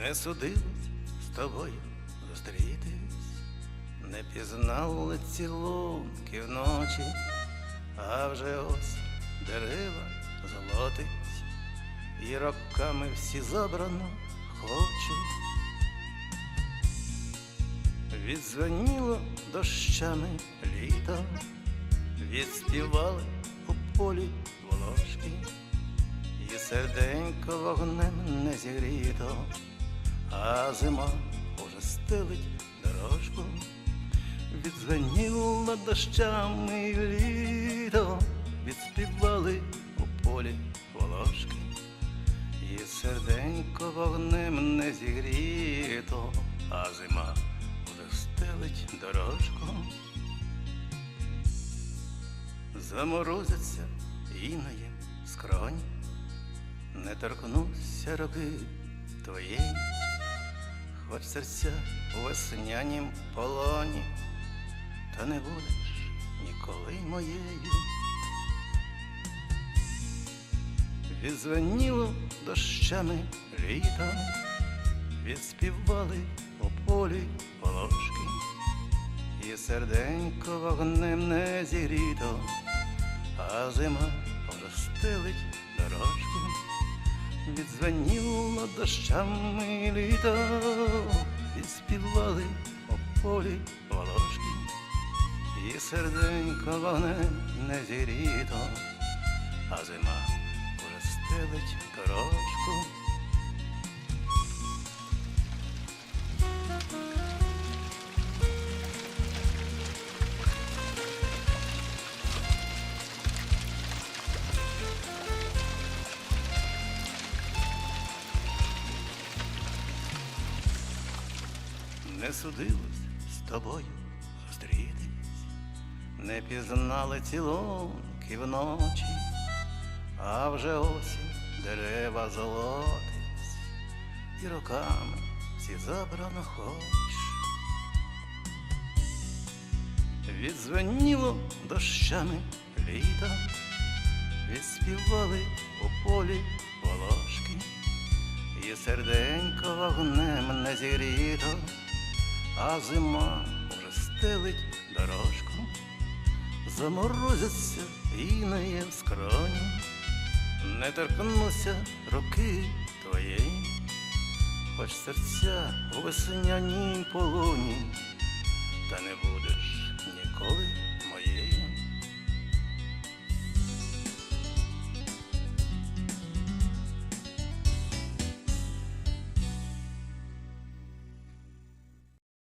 Не судилось з тобою зустрітись, не пізнали цілунки вночі, а вже ось дерева золотить, і роками всі забрано хочуть. Відзвоніло дощами літо, відспівали у полі волошки, і серденько вогнем не зігріто, а зима уже стелить дорожку, відзвоніло дощами літо, відспівали у полі волошки, і серденько вогнем не зігріто, а зима уже стелить дорожку. Заморозиться іноєм скронь, не торкнуся руки твоєї, хоч серця у веснянім полоні, та не будеш ніколи моєю. Відзвоніло дощами літа, відспівали у полі волошки, і серденько вогнем не зігріто, а зима вже стелить дорожку, відзвоніло дощами літо, відспівали по полі волошки, і серденько вогнем не зіріто, а зима уже стелить дорожку. Не судилось з тобою зустрітись, не пізнали цілунки вночі, а вже осінь дерева золотить, і роками всі забрано хоч. Відзвоніло дощами літа, відспівали у полі волошки, і серденько вогнем не зігріто, а зима уже стелить дорожку, заморозяться і іноє в скроні, не торкнуся руки твоєї, хоч серця у весняній полоні, та не будеш ніколи